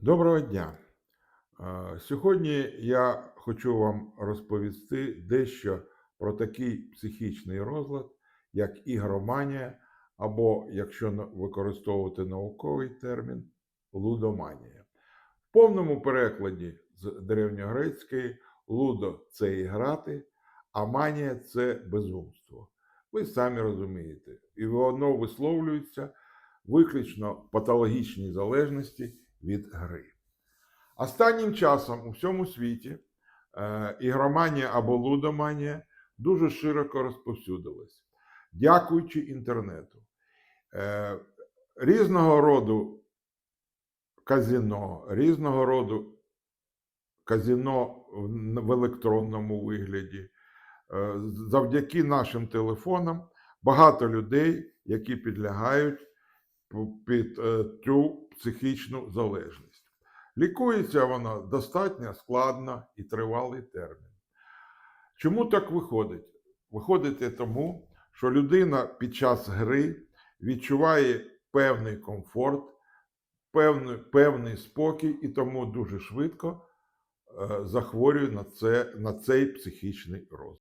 Доброго дня! Е, Сьогодні я хочу вам розповісти дещо про такий психічний розлад, як ігроманія, або, якщо використовувати науковий термін, лудоманія. В повному перекладі з древньогрецької лудо це і грати, а манія це безумство. Ви самі розумієте, і воно висловлюється виключно в патологічній залежності від гри. Останнім часом у всьому світі е, ігроманія або лудоманія дуже широко розповсюдилась, дякуючи інтернету. Е, різного роду казино, різного роду казино в- електронному вигляді. Е, завдяки нашим телефонам багато людей, які підлягають під е, цю психічну залежність. Лікується вона достатньо складно і тривалий термін. Чому так виходить? Виходить тому, що людина під час гри відчуває певний комфорт, певний, певний спокій і тому дуже швидко е, захворює на, це, на цей психічний розлад.